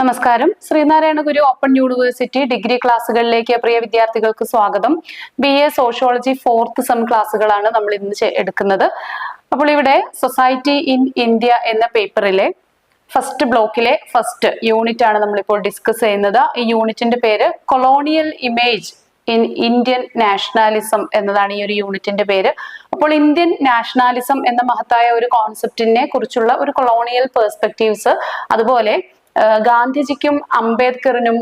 നമസ്കാരം. Sreenarayana Guru open university degree ക്ലാസ്സുകളിലേക്ക് പ്രിയ വിദ്യാർത്ഥികൾക്ക് സ്വാഗതം. B A sociology fourth sem ക്ലാസ്സുകളാണ് നമ്മൾ ഇന്ന് എടുക്കുന്നത്. അപ്പോൾ ഇവിടെ സൊസൈറ്റി ഇൻ ഇന്ത്യ എന്ന പേപ്പറിലെ ഫസ്റ്റ് ബ്ലോക്കിലെ ഫസ്റ്റ് യൂണിറ്റ് ആണ് നമ്മളിപ്പോൾ ഡിസ്കസ് ചെയ്യുന്നത്. ഈ യൂണിറ്റിന്റെ പേര് colonial image in Indian nationalism എന്നതാണ് ഈ ഒരു യൂണിറ്റിന്റെ പേര്. അപ്പോൾ ഇന്ത്യൻ നാഷണാലിസം എന്ന മഹത്തായ ഒരു കോൺസെപ്റ്റിനെ കുറിച്ചുള്ള ഒരു കൊളോണിയൽ പേഴ്സ്പെക്റ്റീവ്സ് അതുപോലെ ഗാന്ധിജിക്കും അംബേദ്കറിനും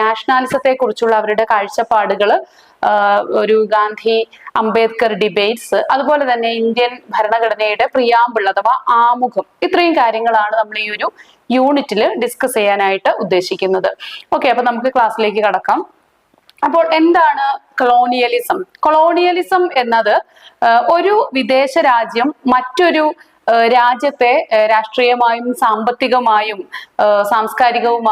നാഷണാലിസത്തെ കുറിച്ചുള്ള അവരുടെ കാഴ്ചപ്പാടുകൾ ഒരു ഗാന്ധി അംബേദ്കർ ഡിബേറ്റ്സ് അതുപോലെ തന്നെ ഇന്ത്യൻ ഭരണഘടനയുടെ പ്രിയാമ്പിൾ അഥവാ ആമുഖം. ഇത്രയും കാര്യങ്ങളാണ് നമ്മൾ ഈ ഒരു യൂണിറ്റിൽ ഡിസ്കസ് ചെയ്യാനായിട്ട് ഉദ്ദേശിക്കുന്നത്. ഓക്കെ അപ്പൊ നമുക്ക് ക്ലാസ്സിലേക്ക് കടക്കാം. അപ്പോൾ എന്താണ് കൊളോണിയലിസം? കൊളോണിയലിസം എന്നത് ഒരു വിദേശ രാജ്യം മറ്റൊരു രാജ്യത്തെ രാഷ്ട്രീയമായും സാമ്പത്തികമായും സാംസ്കാരികവും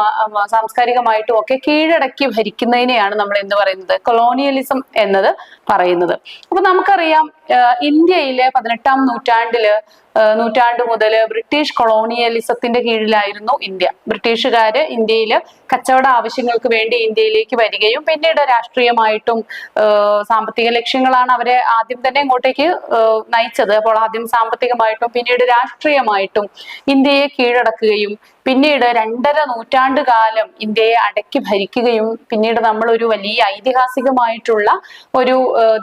സാംസ്കാരികമായിട്ടും ഒക്കെ കീഴടക്കി ഭരിക്കുന്നതിനെയാണ് നമ്മൾ എന്ത് പറയുന്നത്? കൊളോണിയലിസം എന്നത് പറയുന്നത്. അപ്പൊ നമുക്കറിയാം ഇന്ത്യയിലെ പതിനെട്ടാം നൂറ്റാണ്ടിൽ നൂറ്റാണ്ട് മുതൽ ബ്രിട്ടീഷ് കൊളോണിയലിസത്തിന്റെ കീഴിലായിരുന്നു ഇന്ത്യ. ബ്രിട്ടീഷുകാര് ഇന്ത്യയിൽ കച്ചവട ആവശ്യങ്ങൾക്ക് വേണ്ടി ഇന്ത്യയിലേക്ക് വരികയും പിന്നീട് രാഷ്ട്രീയമായിട്ടും സാമ്പത്തിക ലക്ഷ്യങ്ങളാണ് അവരെ ആദ്യം തന്നെ ഇങ്ങോട്ടേക്ക് നയിച്ചത്. അപ്പോൾ ആദ്യം സാമ്പത്തികമായിട്ടും പിന്നീട് രാഷ്ട്രീയമായിട്ടും ഇന്ത്യയെ കീഴടക്കുകയും പിന്നീട് രണ്ടര നൂറ്റാണ്ട് കാലം ഇന്ത്യയെ അടക്കി ഭരിക്കുകയും പിന്നീട് നമ്മൾ ഒരു വലിയ ഐതിഹാസികമായിട്ടുള്ള ഒരു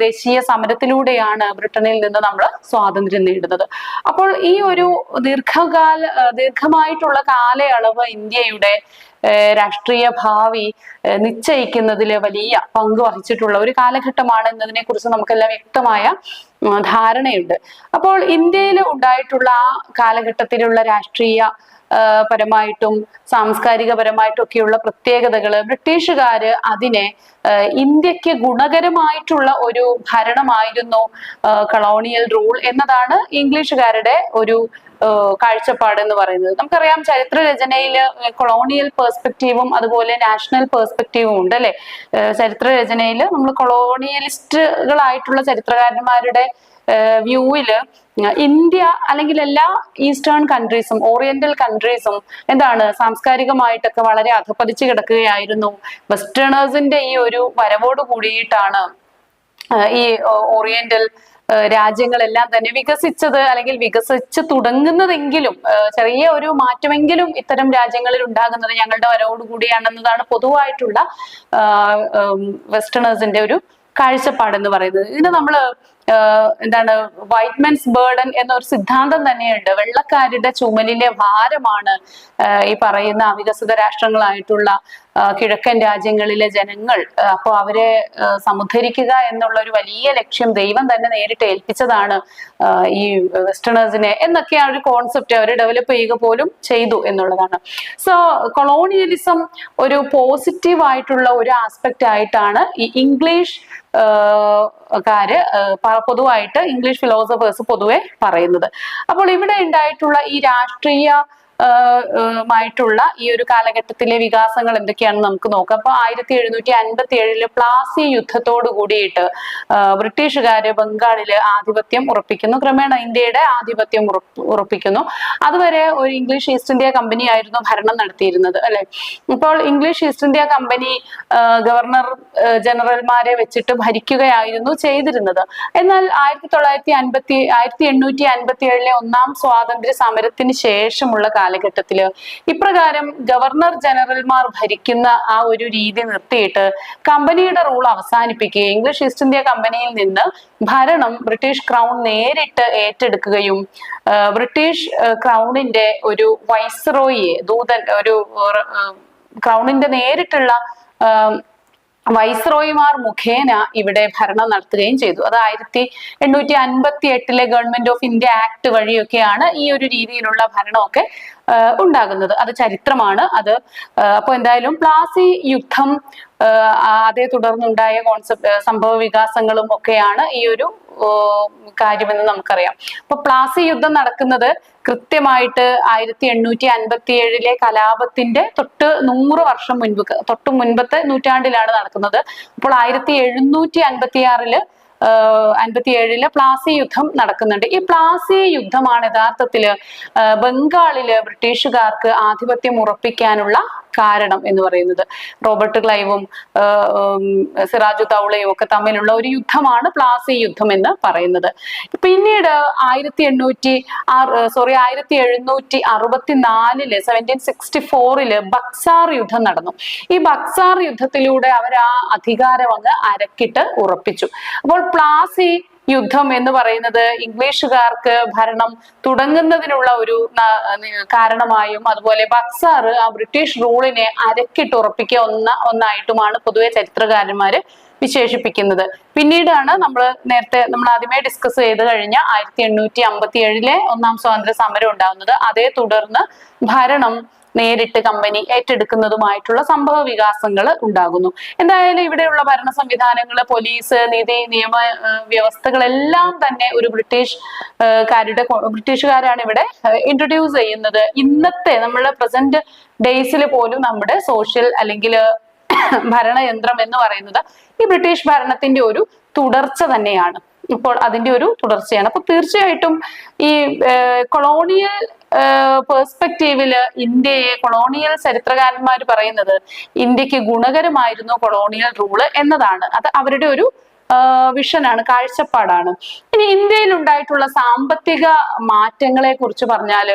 ദേശീയ സമരത്തിലൂടെയാണ് ബ്രിട്ടനിൽ നിന്ന് നമ്മൾ സ്വാതന്ത്ര്യം നേടുന്നത്. അപ്പോൾ ഈ ഒരു ദീർഘകാല ദീർഘമായിട്ടുള്ള കാലയളവ് ഇന്ത്യയുടെ രാഷ്ട്രീയ ഭാവി നിശ്ചയിക്കുന്നതിൽ വലിയ പങ്ക് വഹിച്ചിട്ടുള്ള ഒരു കാലഘട്ടമാണ് എന്നതിനെ കുറിച്ച് നമുക്കെല്ലാം വ്യക്തമായ ധാരണയുണ്ട്. അപ്പോൾ ഇന്ത്യയിൽ ഉണ്ടായിട്ടുള്ള ആ കാലഘട്ടത്തിലുള്ള രാഷ്ട്രീയ പരമായിട്ടും സാംസ്കാരികപരമായിട്ടും ഒക്കെയുള്ള പ്രത്യേകതകൾ ബ്രിട്ടീഷുകാര് അതിനെ ഇന്ത്യയ്ക്ക് ഗുണകരമായിട്ടുള്ള ഒരു ഭരണമായിരുന്നു കളോണിയൽ റൂൾ എന്നതാണ് ഇംഗ്ലീഷുകാരുടെ ഒരു കാഴ്ചപ്പാട് എന്ന് പറയുന്നത്. നമുക്കറിയാം ചരിത്ര രചനയിൽ കൊളോണിയൽ പെർസ്പെക്റ്റീവും അതുപോലെ നാഷണൽ പെർസ്പെക്റ്റീവും ഉണ്ട് അല്ലെ? ചരിത്ര രചനയിൽ നമ്മൾ കൊളോണിയലിസ്റ്റുകളായിട്ടുള്ള ചരിത്രകാരന്മാരുടെ വ്യൂവിൽ ഇന്ത്യ അല്ലെങ്കിൽ എല്ലാ ഈസ്റ്റേൺ കൺട്രീസും ഓറിയന്റൽ കൺട്രീസും എന്താണ് സാംസ്കാരികമായിട്ടൊക്കെ വളരെ അധപ്പതിച്ച് കിടക്കുകയായിരുന്നു. വെസ്റ്റേണേഴ്സിന്റെ ഈ ഒരു വരവോട് കൂടിയിട്ടാണ് ഈ ഓറിയന്റൽ രാജ്യങ്ങളെല്ലാം തന്നെ വികസിച്ചത് അല്ലെങ്കിൽ വികസിച്ച് തുടങ്ങുന്നതെങ്കിലും ചെറിയ ഒരു മാറ്റമെങ്കിലും ഇത്തരം രാജ്യങ്ങളിൽ ഉണ്ടാകുന്നത് ഞങ്ങളുടെ വരവോടുകൂടിയാണെന്നതാണ് പൊതുവായിട്ടുള്ള വെസ്റ്റേണേഴ്സിന്റെ ഒരു കാഴ്ചപ്പാടെന്ന് പറയുന്നത്. ഇതിന് നമ്മൾ ആ, എന്താണ് വൈറ്റ് മെൻസ് ബേർഡൻ എന്നൊരു സിദ്ധാന്തം തന്നെയുണ്ട്. വെള്ളക്കാരുടെ ചുമലിലെ ഭാരമാണ് ഈ പറയുന്ന അവികസിത രാഷ്ട്രങ്ങളായിട്ടുള്ള കിഴക്കൻ രാജ്യങ്ങളിലെ ജനങ്ങൾ അപ്പോൾ അവരെ ആ, സമുദ്ധരിക്കുക എന്നുള്ള ഒരു വലിയ ലക്ഷ്യം ദൈവം തന്നെ നേരിട്ട് ഏൽപ്പിച്ചതാണ് ഈ വെസ്റ്റേണേഴ്സിനെ എന്നൊക്കെ എന്നൊക്കെയാണ് ഒരു കോൺസെപ്റ്റ് അവർ ഡെവലപ്പ് ചെയ്യുക പോലും ചെയ്തു എന്നുള്ളതാണ്. സോ കൊളോണിയലിസം ഒരു പോസിറ്റീവ് ആയിട്ടുള്ള ഒരു ആസ്പെക്റ്റ് ആയിട്ടാണ് ഈ ഇംഗ്ലീഷ് കാര് പൊതുവായിട്ട് ഇംഗ്ലീഷ് ഫിലോസഫേഴ്സ് പൊതുവെ പറയുന്നത്. അപ്പോൾ ഇവിടെ ഉണ്ടായിട്ടുള്ള ഈ രാഷ്ട്രീയ മായിട്ടുള്ള ഈ ഒരു കാലഘട്ടത്തിലെ വികാസങ്ങൾ എന്തൊക്കെയാണെന്ന് നമുക്ക് നോക്കാം. അപ്പൊ ആയിരത്തി എഴുന്നൂറ്റി അൻപത്തി ഏഴിൽ പ്ലാസി യുദ്ധത്തോട് കൂടിയിട്ട് ബ്രിട്ടീഷുകാര് ബംഗാളിൽ ആധിപത്യം ഉറപ്പിക്കുന്നു. ക്രമേണ ഇന്ത്യയുടെ ആധിപത്യം ഉറപ്പിക്കുന്നു. അതുവരെ ഒരു ഇംഗ്ലീഷ് ഈസ്റ്റ് ഇന്ത്യ കമ്പനി ആയിരുന്നു ഭരണം നടത്തിയിരുന്നത് അല്ലെ? ഇപ്പോൾ English East India Company governor ജനറൽമാരെ വെച്ചിട്ട് ഭരിക്കുകയായിരുന്നു ചെയ്തിരുന്നത്. എന്നാൽ ആയിരത്തി തൊള്ളായിരത്തി അൻപത്തി ആയിരത്തി എണ്ണൂറ്റി അൻപത്തി ഏഴിലെ ഒന്നാം സ്വാതന്ത്ര്യ സമരത്തിന് ശേഷമുള്ള കാലഘട്ടത്തിൽ ഇപ്രകാരം ഗവർണർ ജനറൽമാർ ഭരിക്കുന്ന ആ ഒരു രീതി നിർത്തിയിട്ട് കമ്പനിയുടെ റൂൾ അവസാനിപ്പിക്കുകയും ഇംഗ്ലീഷ് ഈസ്റ്റ് ഇന്ത്യ കമ്പനിയിൽ നിന്ന് ഭരണം ബ്രിട്ടീഷ് ക്രൗൺ നേരിട്ട് ഏറ്റെടുക്കുകയും ബ്രിട്ടീഷ് ക്രൗണിന്റെ ഒരു വൈസ്രോയെ ദൂതൻ ഒരു ക്രൗണിന്റെ നേരിട്ടുള്ള വൈസ്രോയിമാർ മുഖേന ഇവിടെ ഭരണം നടത്തുകയും ചെയ്തു. അത് ആയിരത്തി എണ്ണൂറ്റി അൻപത്തി എട്ടിലെ ഗവൺമെന്റ് ഓഫ് ഇന്ത്യ ആക്ട് വഴിയൊക്കെയാണ് ഈ ഒരു രീതിയിലുള്ള ഭരണമൊക്കെ ഉണ്ടാകുന്നത്. അത് ചരിത്രമാണ്. അത് അപ്പോൾ എന്തായാലും പ്ലാസി യുദ്ധം അതേ തുടർന്നുണ്ടായ കോൺസെപ്റ്റ് സംഭവ വികാസങ്ങളും ഒക്കെയാണ് ഈ ഒരു കാര്യമെന്ന് നമുക്കറിയാം. അപ്പൊ പ്ലാസി യുദ്ധം നടക്കുന്നത് കൃത്യമായിട്ട് ആയിരത്തി എണ്ണൂറ്റി അൻപത്തി ഏഴിലെ കലാപത്തിന്റെ തൊട്ട് നൂറ് വർഷം മുൻപ് തൊട്ട് മുൻപത്തെ നൂറ്റാണ്ടിലാണ് നടക്കുന്നത്. അപ്പോൾ ആയിരത്തി എഴുന്നൂറ്റി അൻപത്തി ആറിൽ അൻപത്തി ഏഴിൽ പ്ലാസി യുദ്ധം നടക്കുന്നുണ്ട്. ഈ പ്ലാസി യുദ്ധമാണ് യഥാർത്ഥത്തിൽ ബംഗാളിൽ ബ്രിട്ടീഷുകാർക്ക് ആധിപത്യം ഉറപ്പിക്കാനുള്ള കാരണം എന്ന് പറയുന്നത്. റോബർട്ട് ക്ലൈവും സിറാജു തൗളയും ഒക്കെ തമ്മിലുള്ള ഒരു യുദ്ധമാണ് പ്ലാസി യുദ്ധം എന്ന് പറയുന്നത്. പിന്നീട് ആയിരത്തി എണ്ണൂറ്റി സോറി ആയിരത്തി എഴുന്നൂറ്റി അറുപത്തിനാലിൽ സെവന്റീൻ സിക്സ്റ്റി ഫോറിൽ ബക്സാർ യുദ്ധം നടന്നു. ഈ ബക്സാർ യുദ്ധത്തിലൂടെ അവർ ആ അധികാരം അങ്ങ് അരക്കിട്ട് ഉറപ്പിച്ചു. അപ്പോൾ പ്ലാസി യുദ്ധം എന്ന് പറയുന്നത് ഇംഗ്ലീഷുകാർക്ക് ഭരണം തുടങ്ങുന്നതിനുള്ള ഒരു കാരണമായും അതുപോലെ ബക്സാർ ആ ബ്രിട്ടീഷ് റൂളിനെ അരക്കിട്ടുറപ്പിക്കുക ഒന്ന ഒന്നായിട്ടുമാണ് പൊതുവെ ചരിത്രകാരന്മാര് വിശേഷിപ്പിക്കുന്നത്. പിന്നീടാണ് നമ്മൾ നേരത്തെ നമ്മൾ ആദ്യമേ ഡിസ്കസ് ചെയ്ത് കഴിഞ്ഞ ആയിരത്തി എണ്ണൂറ്റി അമ്പത്തി ഏഴിലെ ഒന്നാം സ്വാതന്ത്ര്യ സമരം ഉണ്ടാകുന്നത് അതേ തുടർന്ന് ഭരണം നേരിട്ട് കമ്പനി ഏറ്റെടുക്കുന്നതുമായിട്ടുള്ള സംഭവ വികാസങ്ങൾ ഉണ്ടാകുന്നു. എന്തായാലും ഇവിടെയുള്ള ഭരണ സംവിധാനങ്ങൾ പോലീസ് നീതി നിയമ വ്യവസ്ഥകളെല്ലാം തന്നെ ഒരു ബ്രിട്ടീഷ് കാരുടെ ബ്രിട്ടീഷുകാരാണ് ഇവിടെ ഇൻട്രൊഡ്യൂസ് ചെയ്യുന്നത്. ഇന്നത്തെ നമ്മുടെ പ്രസന്റ് ഡേയ്സിൽ പോലും നമ്മുടെ സോഷ്യൽ അല്ലെങ്കിൽ ഭരണയന്ത്രം എന്ന് പറയുന്നത് ഈ ബ്രിട്ടീഷ് ഭരണത്തിന്റെ ഒരു തുടർച്ച തന്നെയാണ്. ഇപ്പോൾ അതിന്റെ ഒരു തുടർച്ചയാണ്. അപ്പൊ തീർച്ചയായിട്ടും ഈ കൊളോണിയൽ പേഴ്സ്പെക്റ്റീവിൽ ഇന്ത്യയെ കൊളോണിയൽ ചരിത്രകാരന്മാർ പറയുന്നത് ഇന്ത്യയ്ക്ക് ഗുണകരമായിരുന്നു കൊളോണിയൽ റൂൾ എന്നതാണ്. അത് അവരുടെ ഒരു വിഷനാണ് കാഴ്ചപ്പാടാണ്. ഇനി ഇന്ത്യയിൽ ഉണ്ടായിട്ടുള്ള സാമ്പത്തിക മാറ്റങ്ങളെ കുറിച്ച് പറഞ്ഞാൽ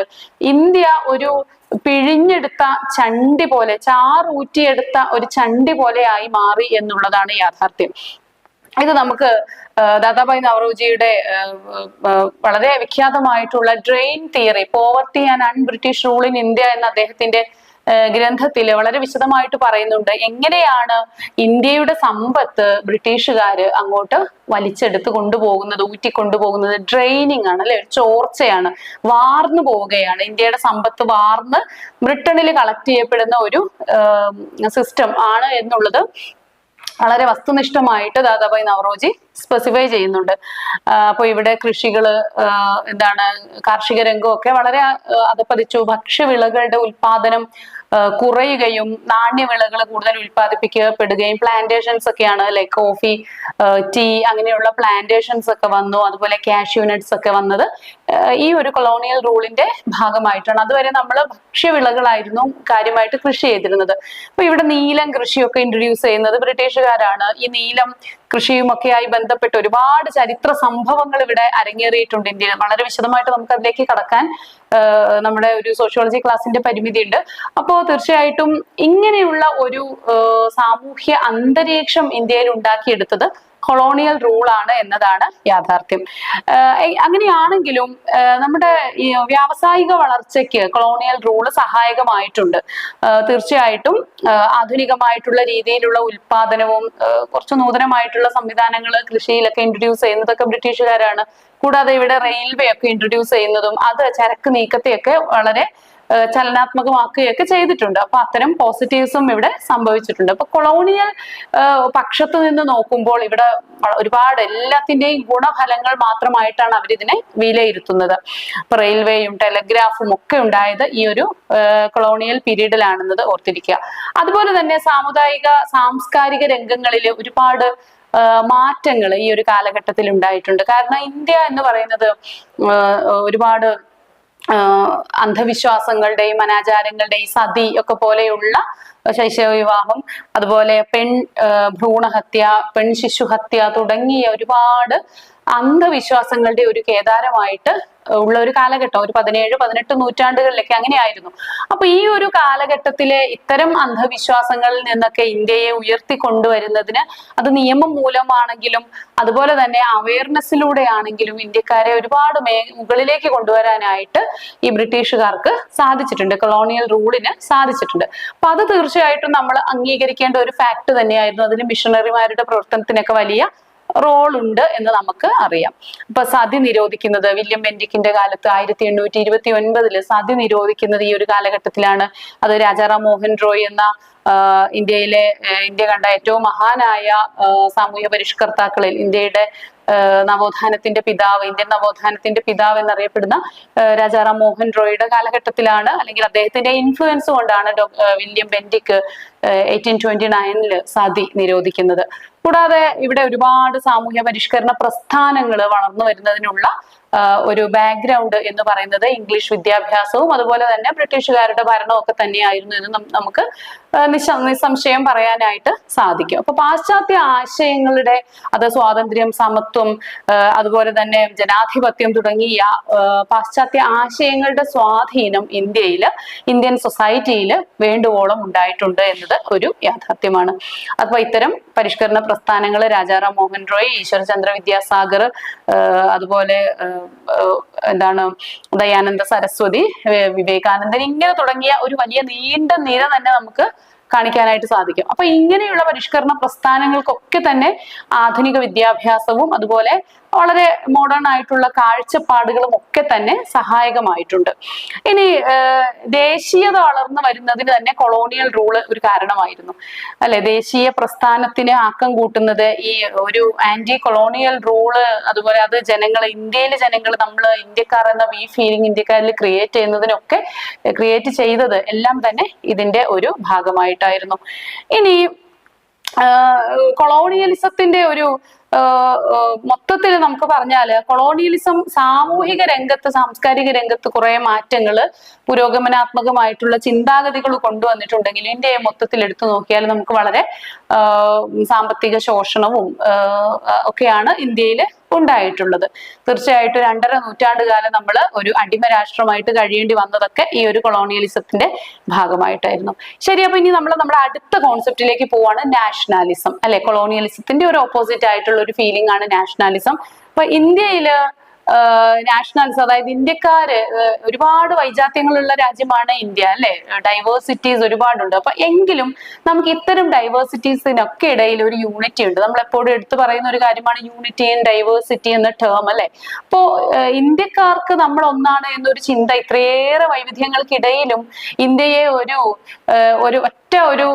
ഇന്ത്യ ഒരു പിഴിഞ്ഞെടുത്ത ചണ്ടി പോലെ ചാറൂറ്റിയെടുത്ത ഒരു ചണ്ടി പോലെയായി മാറി എന്നുള്ളതാണ് യാഥാർത്ഥ്യം. ഇത് നമുക്ക് ദാദാഭായ് നവറോജിയുടെ വളരെ വിഖ്യാതമായിട്ടുള്ള drain theory poverty and un British rule in India എന്ന അദ്ദേഹത്തിന്റെ ഗ്രന്ഥത്തിൽ വളരെ വിശദമായിട്ട് പറയുന്നുണ്ട്. എങ്ങനെയാണ് ഇന്ത്യയുടെ സമ്പത്ത് ബ്രിട്ടീഷുകാര് അങ്ങോട്ട് വലിച്ചെടുത്ത് കൊണ്ടുപോകുന്നത് ഊറ്റിക്കൊണ്ടുപോകുന്നത്? ഡ്രെയിനിങ് ആണ് അല്ലെ? ചോർച്ചയാണ്. വാർന്നു പോവുകയാണ്. ഇന്ത്യയുടെ സമ്പത്ത് വാർന്ന് ബ്രിട്ടനിൽ കളക്ട് ചെയ്യപ്പെടുന്ന ഒരു സിസ്റ്റം ആണ് എന്നുള്ളത് വളരെ വസ്തുനിഷ്ഠമായിട്ട് ദാദാഭായ് നവറോജി സ്പെസിഫൈ ചെയ്യുന്നുണ്ട്. അപ്പോൾ ഇവിടെ കൃഷികൾ എന്താണ് കാർഷിക രംഗമൊക്കെ വളരെ അതപ്പതിച്ചു ഭക്ഷ്യവിളകളുടെ ഉൽപാദനം കുറയുകയും നാണ്യവിളകൾ കൂടുതൽ ഉൽപ്പാദിപ്പിക്കപ്പെടുകയും പ്ലാന്റേഷൻസ് ഒക്കെയാണ് ലൈക്ക് കോഫി ടീ അങ്ങനെയുള്ള പ്ലാന്റേഷൻസ് ഒക്കെ വന്നു. അതുപോലെ കാഷ്യൂ ഒക്കെ വന്നത്. ഈ ഒരു കൊളോണിയൽ റൂളിന്റെ ഭാഗമായിട്ടാണ്. അതുവരെ നമ്മൾ ഭക്ഷ്യവിളകളായിരുന്നു കാര്യമായിട്ട് കൃഷി ചെയ്തിരുന്നത്. അപ്പൊ ഇവിടെ നീലം കൃഷിയൊക്കെ ഇൻട്രൊഡ്യൂസ് ചെയ്യുന്നത് ബ്രിട്ടീഷുകാരാണ്. ഈ നീലം കൃഷിയുമൊക്കെയായി ബന്ധപ്പെട്ട് ഒരുപാട് ചരിത്ര സംഭവങ്ങൾ ഇവിടെ അരങ്ങേറിയിട്ടുണ്ട് ഇന്ത്യയിൽ. വളരെ വിശദമായിട്ട് നമുക്ക് അതിലേക്ക് കടക്കാൻ നമ്മുടെ ഒരു സോഷ്യോളജി ക്ലാസിന്റെ പരിമിതി ഉണ്ട് അപ്പോൾ തീർച്ചയായിട്ടും ഇങ്ങനെയുള്ള ഒരു സാമൂഹ്യ അന്തരീക്ഷം ഇന്ത്യയിൽ ഉണ്ടാക്കിയെടുത്തത് കൊളോണിയൽ റൂൾ ആണ് എന്നതാണ് യാഥാർത്ഥ്യം. അങ്ങനെയാണെങ്കിലും നമ്മുടെ ഈ വ്യാവസായിക വളർച്ചയ്ക്ക് കൊളോണിയൽ റൂൾ സഹായകമായിട്ടുണ്ട്. തീർച്ചയായിട്ടും ആധുനികമായിട്ടുള്ള രീതിയിലുള്ള ഉൽപാദനവും കുറച്ച് നൂതനമായിട്ടുള്ള സംവിധാനങ്ങൾ കൃഷിയിലൊക്കെ ഇൻട്രൊഡ്യൂസ് ചെയ്യുന്നതൊക്കെ ബ്രിട്ടീഷുകാരാണ്. കൂടാതെ ഇവിടെ റെയിൽവേ ഒക്കെ ഇൻട്രൊഡ്യൂസ് ചെയ്യുന്നതും അത് ചരക്ക് നീക്കത്തെയൊക്കെ വളരെ ചലനാത്മകമാക്കുകയൊക്കെ ചെയ്തിട്ടുണ്ട്. അപ്പൊ അത്തരം പോസിറ്റീവ്സും ഇവിടെ സംഭവിച്ചിട്ടുണ്ട്. അപ്പൊ കൊളോണിയൽ പക്ഷത്ത് നിന്ന് നോക്കുമ്പോൾ ഇവിടെ ഒരുപാട് എല്ലാത്തിന്റെയും ഗുണഫലങ്ങൾ മാത്രമായിട്ടാണ് അവരിതിനെ വിലയിരുത്തുന്നത്. അപ്പൊ റെയിൽവേയും ടെലഗ്രാഫും ഒക്കെ ഉണ്ടായത് ഈ ഒരു കൊളോണിയൽ പീരീഡിലാണെന്നത് ഓർത്തിരിക്കുക. അതുപോലെ തന്നെ സാമുദായിക സാംസ്കാരിക രംഗങ്ങളിൽ ഒരുപാട് മാറ്റങ്ങൾ ഈ ഒരു കാലഘട്ടത്തിൽ ഉണ്ടായിട്ടുണ്ട് കാരണം ഇന്ത്യ എന്ന് പറയുന്നത് ഒരുപാട് അന്ധവിശ്വാസങ്ങളുടെയും അനാചാരങ്ങളുടെയും സതി ഒക്കെ പോലെയുള്ള ശൈശവ വിവാഹം അതുപോലെ പെൺ ഭ്രൂണഹത്യ പെൺ ശിശുഹത്യ തുടങ്ങിയ ഒരുപാട് അന്ധവിശ്വാസങ്ങളുടെ ഒരു കേദാരമായിട്ട് ഉള്ള ഒരു കാലഘട്ടം ഒരു പതിനേഴ് പതിനെട്ട് നൂറ്റാണ്ടുകളിലൊക്കെ അങ്ങനെയായിരുന്നു. അപ്പൊ ഈ ഒരു കാലഘട്ടത്തിലെ ഇത്തരം അന്ധവിശ്വാസങ്ങളിൽ നിന്നൊക്കെ ഇന്ത്യയെ ഉയർത്തി കൊണ്ടുവരുന്നതിന് അത് നിയമം മൂലമാണെങ്കിലും അതുപോലെ തന്നെ അവയർനെസ്സിലൂടെ ആണെങ്കിലും ഇന്ത്യക്കാരെ ഒരുപാട് മേ മുകളിലേക്ക് കൊണ്ടുവരാനായിട്ട് ഈ ബ്രിട്ടീഷുകാർക്ക് സാധിച്ചിട്ടുണ്ട്. കൊളോണിയൽ റൂളിന് സാധിച്ചിട്ടുണ്ട്. അപ്പൊ അത് തീർച്ചയായിട്ടും നമ്മൾ അംഗീകരിക്കേണ്ട ഒരു ഫാക്ട് തന്നെയായിരുന്നു. അതിന് മിഷണറിമാരുടെ പ്രവർത്തനത്തിനൊക്കെ വലിയ റോൾ ഉണ്ട് എന്ന് നമുക്ക് അറിയാം. അപ്പൊ സതി നിരോധിക്കുന്നത് വില്യം ബെൻഡിക്കിന്റെ കാലത്ത് ആയിരത്തി എണ്ണൂറ്റി ഇരുപത്തി ഒൻപതിൽ സതി നിരോധിക്കുന്നത് ഈ ഒരു കാലഘട്ടത്തിലാണ്. അത് രാജാറാം മോഹൻ റോയ് എന്ന ഇന്ത്യയിലെ ഇന്ത്യ കണ്ട ഏറ്റവും മഹാനായ സാമൂഹ്യ പരിഷ്കർത്താക്കളിൽ ഇന്ത്യയുടെ നവോത്ഥാനത്തിന്റെ പിതാവ് ഇന്ത്യൻ നവോത്ഥാനത്തിന്റെ പിതാവ് എന്നറിയപ്പെടുന്ന രാജാറാം മോഹൻ റോയുടെ കാലഘട്ടത്തിലാണ്. അല്ലെങ്കിൽ അദ്ദേഹത്തിന്റെ ഇൻഫ്ലുവൻസ് കൊണ്ടാണ് വില്യം ബെൻഡിക്ക് എയ്റ്റീൻ ട്വന്റി നയനിൽ സതി നിരോധിക്കുന്നത്. കൂടാതെ ഇവിടെ ഒരുപാട് സാമൂഹ്യ പരിഷ്കരണ പ്രസ്ഥാനങ്ങൾ വളർന്നു വരുന്നതിനുള്ള ഒരു ബാക്ക്ഗ്രൗണ്ട് എന്ന് പറയുന്നത് ഇംഗ്ലീഷ് വിദ്യാഭ്യാസവും അതുപോലെ തന്നെ ബ്രിട്ടീഷുകാരുടെ ഭരണവും ഒക്കെ തന്നെയായിരുന്നു എന്ന് നമുക്ക് നിസ്സംശയം പറയാനായിട്ട് സാധിക്കും. അപ്പൊ പാശ്ചാത്യ ആശയങ്ങളുടെ അത് സ്വാതന്ത്ര്യം സമത്വം അതുപോലെ തന്നെ ജനാധിപത്യം തുടങ്ങിയ പാശ്ചാത്യ ആശയങ്ങളുടെ സ്വാധീനം ഇന്ത്യയിൽ ഇന്ത്യൻ സൊസൈറ്റിയിൽ വേണ്ടുവോളം ഉണ്ടായിട്ടുണ്ട് എന്നത് ഒരു യാഥാർത്ഥ്യമാണ്. അപ്പൊ ഇത്തരം പരിഷ്കരണ പ്രസ്ഥാനങ്ങൾ രാജാറാം മോഹൻ റോയ് ഈശ്വരചന്ദ്ര വിദ്യാസാഗർ അതുപോലെ എന്താണ് ദയാനന്ദ സരസ്വതി വിവേകാനന്ദൻ ഇങ്ങനെ തുടങ്ങിയ ഒരു വലിയ നീണ്ട നിര തന്നെ നമുക്ക് കാണിക്കാനായിട്ട് സാധിക്കും. അപ്പൊ ഇങ്ങനെയുള്ള പരിഷ്കരണ പ്രസ്ഥാനങ്ങൾക്കൊക്കെ തന്നെ ആധുനിക വിദ്യാഭ്യാസവും അതുപോലെ വളരെ മോഡേൺ ആയിട്ടുള്ള കാഴ്ചപ്പാടുകളും ഒക്കെ തന്നെ സഹായകമായിട്ടുണ്ട്. ഇനി ദേശീയത വളർന്നു വരുന്നതിന് തന്നെ കൊളോണിയൽ റൂൾ ഒരു കാരണമായിരുന്നു. അല്ലെ? ദേശീയ പ്രസ്ഥാനത്തിന് ആക്കം കൂട്ടുന്നത് ഈ ഒരു ആന്റി കൊളോണിയൽ റൂൾ അതുപോലെ അത് ജനങ്ങൾ ഇന്ത്യയിലെ ജനങ്ങൾ നമ്മൾ ഇന്ത്യക്കാർ എന്ന വി ഫീലിംഗ് ഇന്ത്യക്കാരിൽ ക്രിയേറ്റ് ചെയ്യുന്നതിനൊക്കെ ക്രിയേറ്റ് ചെയ്തത് എല്ലാം തന്നെ ഇതിന്റെ ഒരു ഭാഗമായിട്ടായിരുന്നു. ഇനി കൊളോണിയലിസത്തിന്റെ ഒരു മൊത്തത്തിൽ നമുക്ക് പറഞ്ഞാൽ കൊളോണിയലിസം സാമൂഹിക രംഗത്ത് സാംസ്കാരിക രംഗത്ത് കുറെ മാറ്റങ്ങൾ പുരോഗമനാത്മകമായിട്ടുള്ള ചിന്താഗതികൾ കൊണ്ടുവന്നിട്ടുണ്ടെങ്കിൽ ഇന്ത്യയെ മൊത്തത്തിൽ എടുത്തു നോക്കിയാൽ നമുക്ക് വളരെ സാമ്പത്തിക ശോഷണവും ഒക്കെയാണ് ഇന്ത്യയിൽ ഉണ്ടായിട്ടുള്ളത് തീർച്ചയായിട്ടും രണ്ടര നൂറ്റാണ്ട് കാലം നമ്മൾ ഒരു അടിമ രാഷ്ട്രമായിട്ട് കഴിയേണ്ടി വന്നതൊക്കെ ഈ ഒരു കൊളോണിയലിസത്തിന്റെ ഭാഗമായിട്ടായിരുന്നു. ശരി അപ്പൊ ഇനി നമ്മൾ നമ്മുടെ അടുത്ത കോൺസെപ്റ്റിലേക്ക് പോവാണ് നാഷണാലിസം അല്ലെ? കൊളോണിയലിസത്തിന്റെ ഒരു ഓപ്പോസിറ്റ് ആയിട്ടുള്ള ഒരു ഫീലിംഗ് ആണ് നാഷണാലിസം അപ്പൊ ഇന്ത്യയിൽ നാഷണാലിസം അതായത് ഇന്ത്യക്കാര് ഒരുപാട് വൈജാത്യങ്ങളുള്ള രാജ്യമാണ് ഇന്ത്യ അല്ലെ? ഡൈവേഴ്സിറ്റീസ് ഒരുപാടുണ്ട്. അപ്പൊ എങ്കിലും നമുക്ക് ഇത്തരം ഡൈവേഴ്സിറ്റീസിനൊക്കെ ഇടയിൽ ഒരു യൂണിറ്റി ഉണ്ട്. നമ്മൾ എപ്പോഴും എടുത്തു പറയുന്ന ഒരു കാര്യമാണ് യൂണിറ്റി ആൻഡ് ഡൈവേഴ്സിറ്റി എന്ന ടേം അല്ലെ? അപ്പോ ഇന്ത്യക്കാർക്ക് നമ്മൾ ഒന്നാണ് എന്നൊരു ചിന്ത ഇത്രയേറെ വൈവിധ്യങ്ങൾക്കിടയിലും ഇന്ത്യയെ ഒരു ഒരു ഒറ്റ ഒരു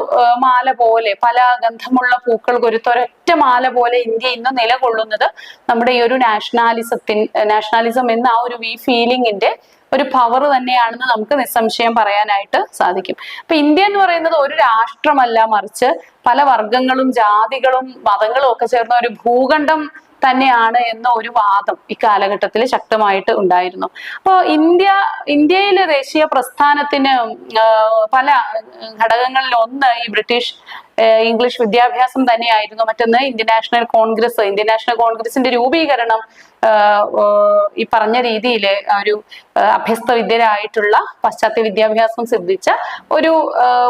മാല പോലെ പല ഗന്ധമുള്ള പൂക്കൾ കൊരുത്ത ഒരൊറ്റ മാല പോലെ ഇന്ത്യ ഇന്ന് നിലകൊള്ളുന്നത് നമ്മുടെ ഈ ഒരു നാഷണാലിസത്തിൻ നാഷണാലിസം എന്ന ആ ഒരു വി ഫീലിംഗിന്റെ ഒരു പവർ തന്നെയാണെന്ന് നമുക്ക് നിസ്സംശയം പറയാനായിട്ട് സാധിക്കും. അപ്പൊ ഇന്ത്യ എന്ന് പറയുന്നത് ഒരു രാഷ്ട്രമല്ല മറിച്ച് പല വർഗങ്ങളും ജാതികളും മതങ്ങളും ഒക്കെ ചേർന്ന ഒരു ഭൂഖണ്ഡം തന്നെയാണ് എന്ന ഒരു വാദം ഈ കാലഘട്ടത്തിൽ ശക്തമായിട്ട് ഉണ്ടായിരുന്നു. അപ്പോൾ ഇന്ത്യ ഇന്ത്യയിലെ ദേശീയ പ്രസ്ഥാനത്തിന് പല ഘടകങ്ങളിൽ ഒന്ന് ഈ ബ്രിട്ടീഷ് ഇംഗ്ലീഷ് വിദ്യാഭ്യാസം തന്നെയായിരുന്നു മറ്റൊന്ന് Indian National Congress. Indian National കോൺഗ്രസിന്റെ രൂപീകരണം ഈ പറഞ്ഞ രീതിയിൽ ഒരു അഭ്യസ്ത വിദ്യരായിട്ടുള്ള പാശ്ചാത്യ വിദ്യാഭ്യാസം സിദ്ധിച്ച ഒരു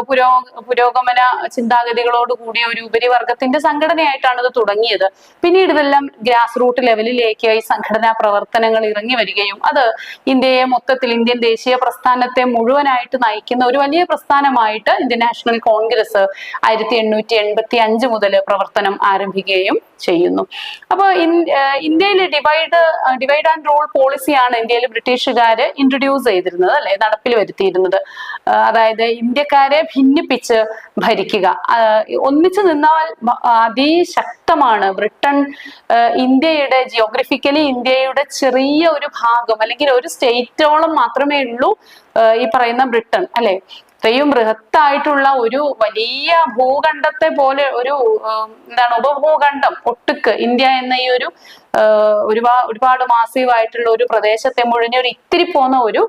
പുരോ പുരോഗമന ചിന്താഗതികളോട് കൂടിയ ഒരു ഉപരിവർഗത്തിന്റെ സംഘടനയായിട്ടാണ് ഇത് തുടങ്ങിയത്. പിന്നീട് ഇതെല്ലാം ഗ്രാസ് റൂട്ട് ലെവലിലേക്ക് ഈ സംഘടനാ പ്രവർത്തനങ്ങൾ ഇറങ്ങി വരികയും അത് ഇന്ത്യയെ മൊത്തത്തിൽ ഇന്ത്യൻ ദേശീയ പ്രസ്ഥാനത്തെ മുഴുവനായിട്ട് നയിക്കുന്ന ഒരു വലിയ പ്രസ്ഥാനമായിട്ട് ഇന്ത്യൻ നാഷണൽ കോൺഗ്രസ് ആയിരത്തി എണ്ണൂറ്റി എൺപത്തി അഞ്ച് മുതൽ പ്രവർത്തനം ആരംഭിക്കുകയും ചെയ്യുന്നു. അപ്പോൾ ഇന്ത്യയിൽ ഡിവൈഡ് ഡിവൈഡ് ആൻഡ് റൂൾ പോളിസിയാണ് ഇന്ത്യയിൽ ബ്രിട്ടീഷുകാർ ഇൻട്രൊഡ്യൂസ് ചെയ്തിരുന്നത് അല്ലെ? നടപ്പിൽ വരുത്തിയിരുന്നത്. അതായത് ഇന്ത്യക്കാരെ ഭിന്നിപ്പിച്ച് ഭരിക്കുക. ഒന്നിച്ചു നിന്നാൽ അതിശക്തമാണ്. ബ്രിട്ടൻ ഇന്ത്യയുടെ ജിയോഗ്രഫിക്കലി ഇന്ത്യയുടെ ചെറിയ ഒരു ഭാഗം അല്ലെങ്കിൽ ഒരു സ്റ്റേറ്റോളം മാത്രമേ ഉള്ളൂ ഈ പറയുന്ന ബ്രിട്ടൻ അല്ലെ? ഇത്രയും ബൃഹത്തായിട്ടുള്ള ഒരു വലിയ ഭൂഖണ്ഡത്തെ പോലെ ഒരു എന്താണ് ഉപഭൂഖണ്ഡം ഒട്ടുക്ക് ഇന്ത്യ എന്ന ഈ ഒരു ഒരുപാട് ഒരുപാട് മാസീവായിട്ടുള്ള ഒരു പ്രദേശത്തെ മുഴുവൻ ഒരു ഇത്തിരി പോന്ന ഒരു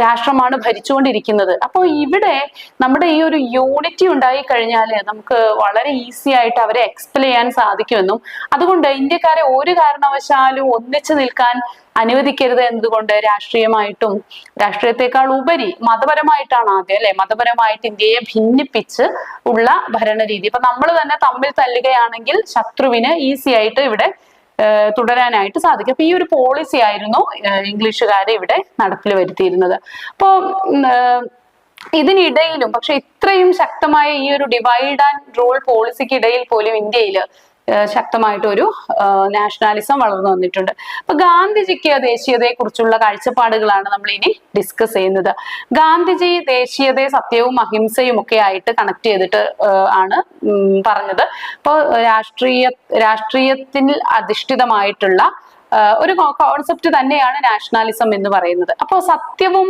രാഷ്ട്രമാണ് ഭരിച്ചുകൊണ്ടിരിക്കുന്നത്. അപ്പോൾ ഇവിടെ നമ്മുടെ ഈ ഒരു യൂണിറ്റി ഉണ്ടായി കഴിഞ്ഞാൽ നമുക്ക് വളരെ ഈസി ആയിട്ട് അവരെ എക്സ്പ്ലെയിൻ ചെയ്യാൻ സാധിക്കുമെന്നും അതുകൊണ്ട് ഇന്ത്യക്കാരെ ഒരു കാരണവശാലും ഒന്നിച്ചു നിൽക്കാൻ അനുവദിക്കരുത് എന്നതുകൊണ്ട് രാഷ്ട്രീയമായിട്ടും രാഷ്ട്രീയത്തെക്കാൾ ഉപരി മതപരമായിട്ടാണ് ആദ്യം അല്ലെ? മതപരമായിട്ട് ഇന്ത്യയെ ഭിന്നിപ്പിച്ച് ഉള്ള ഭരണരീതി. ഇപ്പൊ നമ്മൾ തന്നെ തമ്മിൽ തല്ലുകയാണെങ്കിൽ ശത്രുവിന് ഈസി ആയിട്ട് ഇവിടെ തുടരാനായിട്ട് സാധിക്കും. അപ്പൊ ഈ ഒരു പോളിസി ആയിരുന്നു ഇംഗ്ലീഷുകാർ ഇവിടെ നടപ്പിൽ വരുത്തിയിരുന്നത്. അപ്പോ ഇതിനിടയിലും പക്ഷെ ഇത്രയും ശക്തമായ ഈ ഒരു ഡിവൈഡ് ആൻഡ് റൂൾ പോളിസിക്കിടയിൽ പോലും ഇന്ത്യയിൽ ശക്തമായിട്ട് ഒരു നാഷണാലിസം വളർന്നു വന്നിട്ടുണ്ട്. അപ്പൊ ഗാന്ധിജിക്ക് ദേശീയതയെ കുറിച്ചുള്ള കാഴ്ചപ്പാടുകളാണ് നമ്മൾ ഇനി ഡിസ്കസ് ചെയ്യുന്നത്. ഗാന്ധിജി ദേശീയതയെ സത്യവും അഹിംസയും ഒക്കെ ആയിട്ട് കണക്ട് ചെയ്തിട്ട് ആണ് പറഞ്ഞത്. അപ്പോൾ രാഷ്ട്രീയ രാഷ്ട്രീയത്തിൽ അധിഷ്ഠിതമായിട്ടുള്ള ഒരു കോൺസെപ്റ്റ് തന്നെയാണ് നാഷണാലിസം എന്ന് പറയുന്നത്. അപ്പോൾ സത്യവും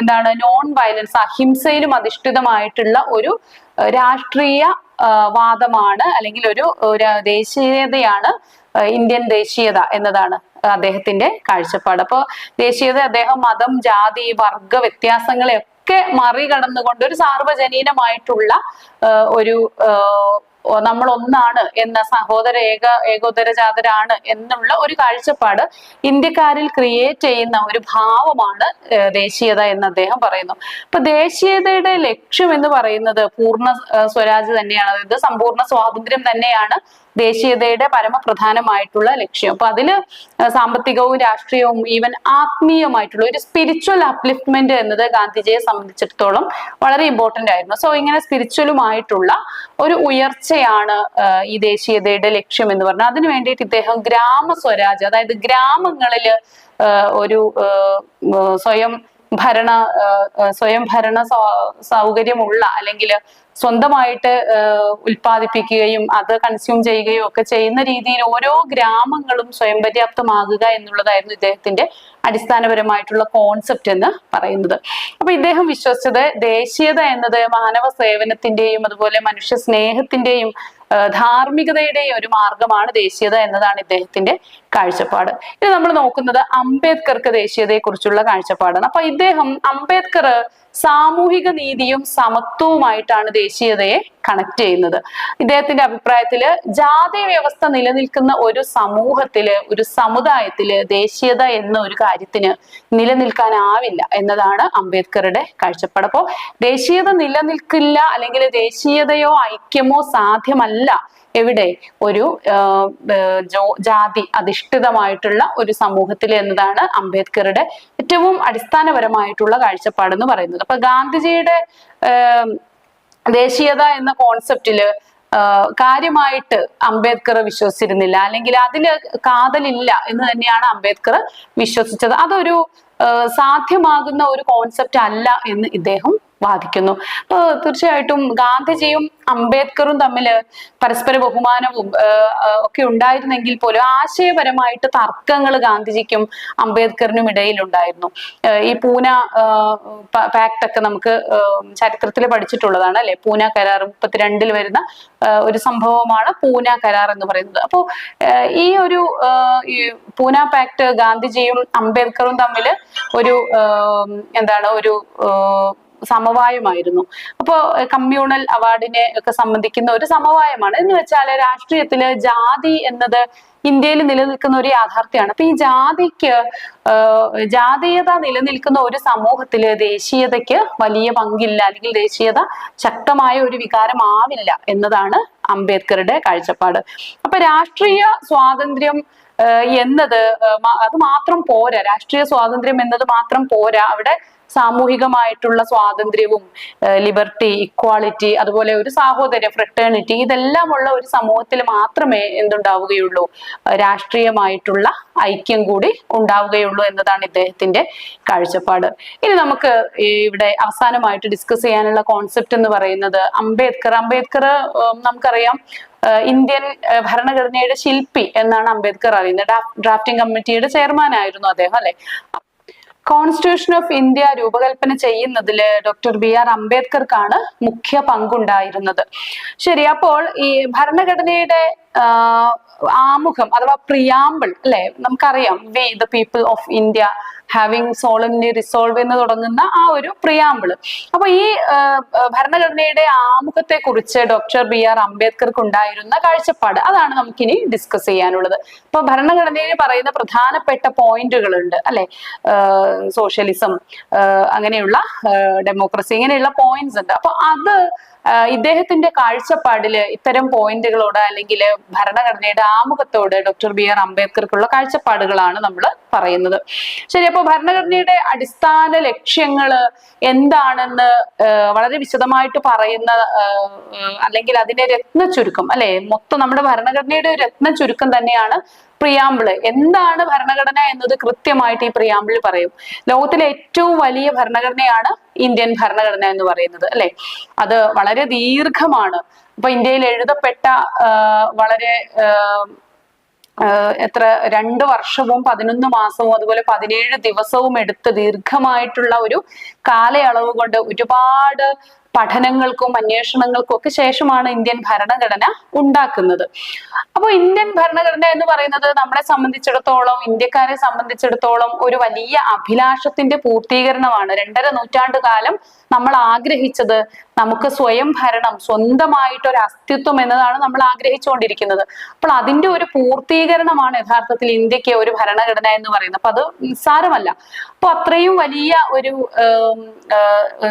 എന്താണ് നോൺ വയലൻസ് അഹിംസയിലും അധിഷ്ഠിതമായിട്ടുള്ള ഒരു രാഷ്ട്രീയ വാദമാണ് അല്ലെങ്കിൽ ഒരു ഒരു ദേശീയതയാണ് ഇന്ത്യൻ ദേശീയത എന്നതാണ് അദ്ദേഹത്തിന്റെ കാഴ്ചപ്പാട്. അപ്പോൾ ദേശീയത അദ്ദേഹം മതം ജാതി വർഗ വ്യത്യാസങ്ങളെ ഒക്കെ മറികടന്നുകൊണ്ട് ഒരു സാർവജനീനമായിട്ടുള്ള ഒരു നമ്മൾ ഒന്നാണ് എന്ന സഹോദര ഏക ഏകോദരജാതരാണ് എന്നുള്ള ഒരു കാഴ്ചപ്പാട് ഇന്ത്യക്കാരിൽ ക്രിയേറ്റ് ചെയ്യുന്ന ഒരു ഭാവമാണ് ദേശീയത എന്ന് അദ്ദേഹം പറയുന്നു. അപ്പൊ ദേശീയതയുടെ ലക്ഷ്യം എന്ന് പറയുന്നത് പൂർണ സ്വരാജ് തന്നെയാണ്. അതായത് സമ്പൂർണ സ്വാതന്ത്ര്യം തന്നെയാണ്. ദേശീയതയുടെ പരമപ്രധാനമായിട്ടുള്ള ലക്ഷ്യം. അപ്പൊ അതിൽ സാമ്പത്തികവും രാഷ്ട്രീയവും ഈവൻ ആത്മീയമായിട്ടുള്ള ഒരു സ്പിരിച്വൽ അപ്ലിഫ്റ്റ്മെന്റ് എന്നത് ഗാന്ധിജിയെ സംബന്ധിച്ചിടത്തോളം വളരെ ഇമ്പോർട്ടന്റ് ആയിരുന്നു. സോ ഇങ്ങനെ സ്പിരിച്വലുമായിട്ടുള്ള ഒരു ഉയർച്ചയാണ് ഈ ദേശീയതയുടെ ലക്ഷ്യം എന്ന് പറഞ്ഞാൽ. അതിനു വേണ്ടിയിട്ട് ഇദ്ദേഹം ഗ്രാമ സ്വരാജ് അതായത് ഗ്രാമങ്ങളിൽ ഒരു സ്വയം ഭരണ ഏഹ് ഏഹ് സ്വയം ഭരണ സൗ- സൗകര്യമുള്ള അല്ലെങ്കിൽ സ്വന്തമായിട്ട് ഉൽപ്പാദിപ്പിക്കുകയും അത് കൺസ്യൂം ചെയ്യുകയും ഒക്കെ ചെയ്യുന്ന രീതിയിൽ ഓരോ ഗ്രാമങ്ങളും സ്വയം പര്യാപ്തമാകുക എന്നുള്ളതായിരുന്നു ഇദ്ദേഹത്തിന്റെ അടിസ്ഥാനപരമായിട്ടുള്ള കോൺസെപ്റ്റ് എന്ന് പറയുന്നത്. അപ്പൊ ഇദ്ദേഹം വിശ്വസിച്ചത് ദേശീയത എന്നത് മാനവ സേവനത്തിന്റെയും അതുപോലെ മനുഷ്യ സ്നേഹത്തിന്റെയും ഏഹ് ധാർമ്മികതയുടെയും ഒരു മാർഗമാണ് ദേശീയത എന്നതാണ് ഇദ്ദേഹത്തിന്റെ കാഴ്ചപ്പാട്. ഇത് നമ്മൾ നോക്കുന്നത് അംബേദ്കർക്ക് ദേശീയതയെ കുറിച്ചുള്ള കാഴ്ചപ്പാടാണ്. അപ്പൊ ഇദ്ദേഹം അംബേദ്കർ സാമൂഹിക നീതിയും സമത്വവുമായിട്ടാണ് ദേശീയതയെ കണക്ട് ചെയ്യുന്നത്. ഇദ്ദേഹത്തിന്റെ അഭിപ്രായത്തിൽ ജാതി വ്യവസ്ഥ നിലനിൽക്കുന്ന ഒരു സമൂഹത്തിൽ ഒരു സമുദായത്തിൽ ദേശീയത എന്ന ഒരു കാര്യത്തിന് നിലനിൽക്കാനാവില്ല എന്നതാണ് അംബേദ്കറുടെ കാഴ്ചപ്പാട്. അപ്പോ ദേശീയത നിലനിൽക്കില്ല അല്ലെങ്കിൽ ദേശീയതയോ ഐക്യമോ സാധ്യമല്ല എവിടെ? ഒരു ജാതി അധിഷ്ഠിതമായിട്ടുള്ള ഒരു സമൂഹത്തിൽ എന്നതാണ് അംബേദ്കറുടെ ഏറ്റവും അടിസ്ഥാനപരമായിട്ടുള്ള കാഴ്ചപ്പാടെന്ന് പറയുന്നത്. അപ്പൊ ഗാന്ധിജിയുടെ ദേശീയത എന്ന കോൺസെപ്റ്റിൽ കാര്യമായിട്ട് അംബേദ്കർ വിശ്വസിച്ചിരുന്നില്ല. അല്ലെങ്കിൽ അതിൽ കാതലില്ല എന്ന് തന്നെയാണ് അംബേദ്കർ വിശ്വസിച്ചത്. അതൊരു സാധ്യമാകുന്ന ഒരു കോൺസെപ്റ്റ് അല്ല എന്ന് ഇദ്ദേഹം വാദിക്കുന്നു അപ്പൊ തീർച്ചയായിട്ടും ഗാന്ധിജിയും അംബേദ്കറും തമ്മിൽ പരസ്പര ബഹുമാനവും ഒക്കെ ഉണ്ടായിരുന്നെങ്കിൽ പോലും ആശയപരമായിട്ട് തർക്കങ്ങൾ ഗാന്ധിജിക്കും അംബേദ്കറിനും ഇടയിൽ ഉണ്ടായിരുന്നു ഈ പൂന പാക്ട് ഒക്കെ നമുക്ക് ചരിത്രത്തിൽ പഠിച്ചിട്ടുള്ളതാണ് അല്ലെ? പൂന കരാർ മുപ്പത്തിരണ്ടിൽ വരുന്ന ഒരു സംഭവമാണ് പൂന കരാർ എന്ന് പറയുന്നത്. അപ്പോ ഈ ഒരു പൂന പാക്ട് ഗാന്ധിജിയും അംബേദ്കറും തമ്മിൽ ഒരു എന്താണ് ഒരു സമവായമായിരുന്നു. അപ്പോ കമ്മ്യൂണൽ അവാർഡിനെ ഒക്കെ സംബന്ധിക്കുന്ന ഒരു സമവായമാണ്. എന്ന് വെച്ചാൽ രാഷ്ട്രീയത്തിൽ ജാതി എന്നത് ഇന്ത്യയിൽ നിലനിൽക്കുന്ന ഒരു യാഥാർത്ഥ്യമാണ് അപ്പൊ ഈ ജാതിക്ക് ജാതീയത നിലനിൽക്കുന്ന ഒരു സമൂഹത്തിൽ ദേശീയതയ്ക്ക് വലിയ പങ്കില്ല അല്ലെങ്കിൽ ദേശീയത ശക്തമായ ഒരു വികാരമാവില്ല എന്നതാണ് അംബേദ്കറുടെ കാഴ്ചപ്പാട്. അപ്പൊ രാഷ്ട്രീയ സ്വാതന്ത്ര്യം എന്നത് അത് മാത്രം പോരാ. രാഷ്ട്രീയ സ്വാതന്ത്ര്യം എന്നത് മാത്രം പോരാ. അവിടെ സാമൂഹികമായിട്ടുള്ള സ്വാതന്ത്ര്യവും ലിബർട്ടി ഇക്വാളിറ്റി അതുപോലെ ഒരു സാഹോദര്യ ഫ്രട്ടേണിറ്റി ഇതെല്ലാം ഉള്ള ഒരു സമൂഹത്തിൽ മാത്രമേ എന്തുണ്ടാവുകയുള്ളൂ. രാഷ്ട്രീയമായിട്ടുള്ള ഐക്യം കൂടി ഉണ്ടാവുകയുള്ളൂ എന്നതാണ് ഇദ്ദേഹത്തിന്റെ കാഴ്ചപ്പാട്. ഇനി നമുക്ക് ഇവിടെ അവസാനമായിട്ട് ഡിസ്കസ് ചെയ്യാനുള്ള കോൺസെപ്റ്റ് എന്ന് പറയുന്നത് അംബേദ്കർ. അംബേദ്കർ നമുക്കറിയാം ഇന്ത്യൻ ഭരണഘടനയുടെ ശില്പി എന്നാണ് അംബേദ്കർ അറിയുന്നത്. ഡ്രാഫ്റ്റിംഗ് കമ്മിറ്റിയുടെ ചെയർമാൻ ആയിരുന്നു അദ്ദേഹം അല്ലെ? കോൺസ്റ്റിറ്റ്യൂഷൻ ഓഫ് ഇന്ത്യ രൂപകൽപ്പന ചെയ്യുന്നതിൽ ഡോക്ടർ ബി ആർ അംബേദ്കർക്കാണ് മുഖ്യ പങ്കുണ്ടായിരുന്നത്. ശരി അപ്പോൾ ഈ ഭരണഘടനയുടെ ആമുഖം അഥവാ പ്രിയാമ്പിൾ അല്ലെ? നമുക്കറിയാം we the people of India having solemnly resolve എന്ന് തുടങ്ങുന്ന ആ ഒരു പ്രിയാമ്പിൾ അപ്പൊ ഈ ഭരണഘടനയുടെ ആമുഖത്തെ കുറിച്ച് ഡോക്ടർ ബി ആർ അംബേദ്കർക്ക് ഉണ്ടായിരുന്ന കാഴ്ചപ്പാട് അതാണ് നമുക്കിനി ഡിസ്കസ് ചെയ്യാനുള്ളത്. അപ്പൊ ഭരണഘടനയിൽ പറയുന്ന പ്രധാനപ്പെട്ട പോയിന്റുകളുണ്ട് അല്ലെ? സോഷ്യലിസം അങ്ങനെയുള്ള ഡെമോക്രസി ഇങ്ങനെയുള്ള പോയിന്റ്സ് ഉണ്ട്. അപ്പൊ അത് ഇദ്ദേഹത്തിന്റെ കാഴ്ചപ്പാടിൽ ഇത്തരം പോയിന്റുകളോട് അല്ലെങ്കിൽ ഭരണഘടനയുടെ ആമുഖത്തോട് ഡോക്ടർ ബി ആർ അംബേദ്കർക്കുള്ള കാഴ്ചപ്പാടുകളാണ് നമ്മൾ പറയുന്നത്. ശരി അപ്പൊ ഭരണഘടനയുടെ അടിസ്ഥാന ലക്ഷ്യങ്ങൾ എന്താണെന്ന് വളരെ വിശദമായിട്ട് പറയുന്ന അല്ലെങ്കിൽ അതിന്റെ രത്ന ചുരുക്കം അല്ലെ? മൊത്തം നമ്മുടെ ഭരണഘടനയുടെ രത്ന ചുരുക്കം തന്നെയാണ് പ്രിയാമ്പിൾ. എന്താണ് ഭരണഘടന എന്നത് കൃത്യമായിട്ട് ഈ പ്രിയാമ്പിൾ പറയും. ലോകത്തിലെ ഏറ്റവും വലിയ ഭരണഘടനയാണ് ഇന്ത്യൻ ഭരണഘടന എന്ന് പറയുന്നത് അല്ലെ? അത് വളരെ ദീർഘമാണ്. ഇപ്പൊ ഇന്ത്യയിൽ എഴുതപ്പെട്ട വളരെ എത്ര രണ്ട് വർഷവും പതിനൊന്ന് മാസവും അതുപോലെ പതിനേഴ് ദിവസവും എടുത്ത് ദീർഘമായിട്ടുള്ള ഒരു കാലയളവ് കൊണ്ട് ഒരുപാട് പഠനങ്ങൾക്കും അന്വേഷണങ്ങൾക്കും ഒക്കെ ശേഷമാണ് ഇന്ത്യൻ ഭരണഘടന ഉണ്ടാക്കുന്നത്. അപ്പോൾ ഇന്ത്യൻ ഭരണഘടന എന്ന് പറയുന്നത് നമ്മളെ സംബന്ധിച്ചിടത്തോളം ഇന്ത്യക്കാരെ സംബന്ധിച്ചിടത്തോളം ഒരു വലിയ അഭിലാഷത്തിന്റെ പൂർത്തീകരണമാണ്. രണ്ടര നൂറ്റാണ്ട് കാലം നമ്മൾ ആഗ്രഹിച്ചത് നമുക്ക് സ്വയം ഭരണം സ്വന്തമായിട്ട് ഒരു അസ്തിത്വം എന്നതാണ് നമ്മൾ ആഗ്രഹിച്ചുകൊണ്ടിരിക്കുന്നത്. അപ്പോൾ അതിന്റെ ഒരു പൂർത്തീകരണമാണ് യഥാർത്ഥത്തിൽ ഇന്ത്യയ്ക്ക് ഒരു ഭരണഘടന എന്ന് പറയുന്നത്. അപ്പൊ അത് നിസ്സാരമല്ല. അപ്പൊ അത്രയും വലിയ ഒരു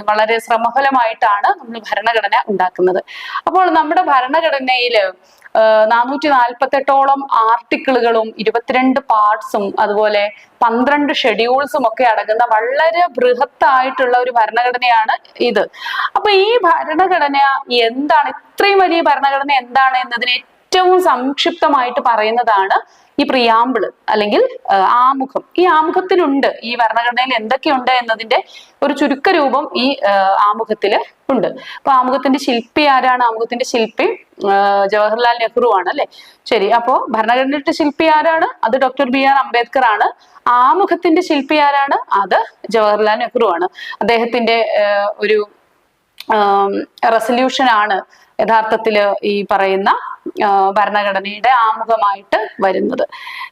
വളരെ ശ്രമഫലമായിട്ടാണ് നമ്മൾ ഭരണഘടന ഉണ്ടാക്കുന്നത്. അപ്പോൾ നമ്മുടെ ഭരണഘടനയിൽ നാനൂറ്റി നാൽപ്പത്തെട്ടോളം ആർട്ടിക്കിളുകളും ഇരുപത്തിരണ്ട് പാർട്സും അതുപോലെ പന്ത്രണ്ട് ഷെഡ്യൂൾസും ഒക്കെ അടങ്ങുന്ന വളരെ ബൃഹത്തായിട്ടുള്ള ഒരു ഭരണഘടനയാണ് ഇത്. അപ്പൊ ഈ ഭരണഘടന എന്താണ് ഇത്രയും വലിയ ഭരണഘടന എന്താണ് എന്നതിന് ഏറ്റവും സംക്ഷിപ്തമായിട്ട് പറയുന്നതാണ് ഈ പ്രിയാമ്പിൾ അല്ലെങ്കിൽ ആമുഖം. ഈ ആമുഖത്തിലുണ്ട് ഈ ഭരണഘടനയിൽ എന്തൊക്കെയുണ്ട് എന്നതിന്റെ ഒരു ചുരുക്കരൂപം ഈ ആമുഖത്തിൽ ഉണ്ട്. അപ്പൊ ആമുഖത്തിന്റെ ശില്പി ആരാണ്? ആമുഖത്തിന്റെ ശില്പി ജവഹർലാൽ നെഹ്റു ആണ് അല്ലെ? ശരി അപ്പോ ഭരണഘടനയുടെ ശില്പി ആരാണ്? അത് ഡോക്ടർ ബി ആർ അംബേദ്കർ ആണ്. ആമുഖത്തിന്റെ ശില്പി ആരാണ്? അത് ജവഹർലാൽ നെഹ്റു ആണ്. അദ്ദേഹത്തിന്റെ ഒരു റെസൊല്യൂഷൻ ആണ് യഥാർത്ഥത്തിൽ ഈ പറയുന്ന ഭരണഘടനയുടെ ആമുഖമായിട്ട് വരുന്നത്.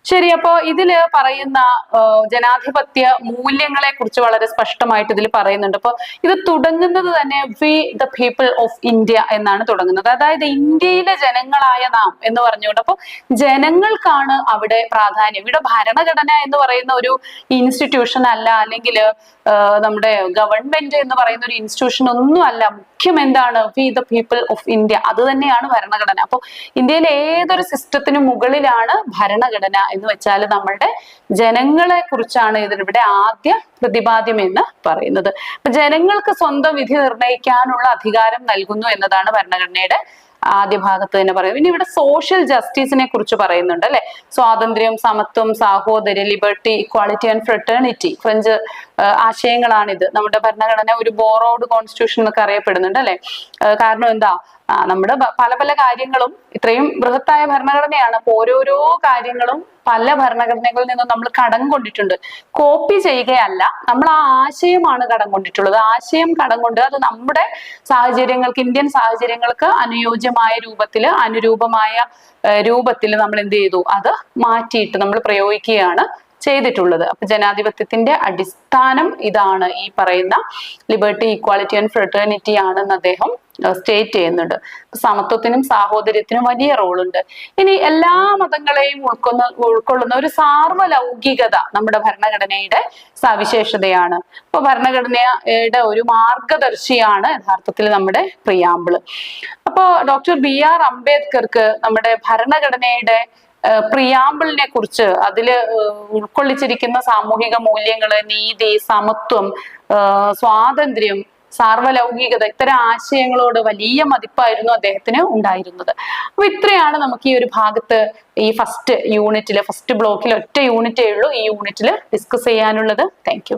ശരി അപ്പോ ഇതിൽ പറയുന്ന ജനാധിപത്യ മൂല്യങ്ങളെ കുറിച്ച് വളരെ സ്പഷ്ടമായിട്ട് ഇതിൽ പറയുന്നുണ്ട്. അപ്പൊ ഇത് തുടങ്ങുന്നത് തന്നെ we the people of India എന്നാണ് തുടങ്ങുന്നത്. അതായത് ഇന്ത്യയിലെ ജനങ്ങളായ നാം എന്ന് പറഞ്ഞുകൊണ്ട് അപ്പൊ ജനങ്ങൾക്കാണ് അവിടെ പ്രാധാന്യം. ഇവിടെ ഭരണഘടന എന്ന് പറയുന്ന ഒരു ഇൻസ്റ്റിറ്റ്യൂഷൻ അല്ല അല്ലെങ്കിൽ നമ്മുടെ ഗവൺമെന്റ് എന്ന് പറയുന്ന ഒരു ഇൻസ്റ്റിറ്റ്യൂഷൻ ഒന്നും അല്ല. മുഖ്യം എന്താണ്? We the people of India അത് തന്നെയാണ് ഭരണഘടന. അപ്പൊ ഇന്ത്യയിലെ ഏതൊരു സിസ്റ്റത്തിന് മുകളിലാണ് ഭരണഘടന എന്ന് വെച്ചാൽ നമ്മളുടെ ജനങ്ങളെ കുറിച്ചാണ് ഇതിനിവിടെ ആദ്യ പ്രതിപാദ്യം എന്ന് പറയുന്നത്. അപ്പൊ ജനങ്ങൾക്ക് സ്വന്തം വിധി നിർണയിക്കാനുള്ള അധികാരം നൽകുന്നു എന്നതാണ് ഭരണഘടനയുടെ ആദ്യ ഭാഗത്ത് തന്നെ പറയുന്നത്. പിന്നെ ഇവിടെ സോഷ്യൽ ജസ്റ്റിസിനെ കുറിച്ച് പറയുന്നുണ്ട് അല്ലെ? സ്വാതന്ത്ര്യം സമത്വം സാഹോദര്യം liberty equality and fraternity French ആശയങ്ങളാണിത്. നമ്മുടെ ഭരണഘടന ഒരു ബോറോഡ് കോൺസ്റ്റിറ്റ്യൂഷൻ എന്നൊക്കെ അറിയപ്പെടുന്നുണ്ട് അല്ലെ? കാരണം എന്താ? നമ്മുടെ പല പല കാര്യങ്ങളും ഇത്രയും ബൃഹത്തായ ഭരണഘടനയാണ്. അപ്പൊ ഓരോരോ കാര്യങ്ങളും പല ഭരണഘടനകളിൽ നിന്നും നമ്മൾ കടം കൊണ്ടിട്ടുണ്ട്. കോപ്പി ചെയ്യുകയല്ല നമ്മൾ ആ ആശയമാണ് കടം കൊണ്ടിട്ടുള്ളത്. ആശയം കടം കൊണ്ട് അത് നമ്മുടെ സാഹചര്യങ്ങൾക്ക് ഇന്ത്യൻ സാഹചര്യങ്ങൾക്ക് അനുയോജ്യമായ രൂപത്തിൽ അനുരൂപമായ രൂപത്തിൽ നമ്മൾ എന്ത് ചെയ്തു? അത് മാറ്റിയിട്ട് നമ്മൾ പ്രയോഗിക്കുകയാണ്. ചെയ്തിട്ടുള്ളത്. അപ്പൊ ജനാധിപത്യത്തിന്റെ അടിസ്ഥാനം ഇതാണ് ഈ പറയുന്ന ലിബർട്ടി ഈക്വാളിറ്റി ആൻഡ് ഫ്രട്ടേണിറ്റി ആണെന്ന് അദ്ദേഹം സ്റ്റേറ്റ് ചെയ്യുന്നുണ്ട്. സമത്വത്തിനും സാഹോദര്യത്തിനും വലിയ റോളുണ്ട്. ഇനി എല്ലാ മതങ്ങളെയും ഉൾക്കൊന്ന ഉൾക്കൊള്ളുന്ന ഒരു സാർവലൗകികത നമ്മുടെ ഭരണഘടനയുടെ സവിശേഷതയാണ്. ഇപ്പൊ ഭരണഘടനയുടെ ഒരു മാർഗദർശിയാണ് യഥാർത്ഥത്തിൽ നമ്മുടെ പ്രിയാമ്പിൾ അപ്പോ ഡോക്ടർ ബി ആർ അംബേദ്കർക്ക് നമ്മുടെ ഭരണഘടനയുടെ പ്രിയാമ്പിളിനെ കുറിച്ച് അതിൽ ഉൾക്കൊള്ളിച്ചിരിക്കുന്ന സാമൂഹിക മൂല്യങ്ങൾ നീതി സമത്വം സ്വാതന്ത്ര്യം സാർവലൗകികത ഇത്തരം ആശയങ്ങളോട് വലിയ മതിപ്പായിരുന്നു അദ്ദേഹത്തിന് ഉണ്ടായിരുന്നത്. അപ്പൊ ഇത്രയാണ് നമുക്ക് ഈ ഒരു ഭാഗത്ത് ഈ ഫസ്റ്റ് യൂണിറ്റിൽ ഫസ്റ്റ് ബ്ലോക്കിൽ ഒറ്റ യൂണിറ്റേ ഉള്ളൂ. ഈ യൂണിറ്റിൽ ഡിസ്കസ് ചെയ്യാനുള്ളത്. താങ്ക്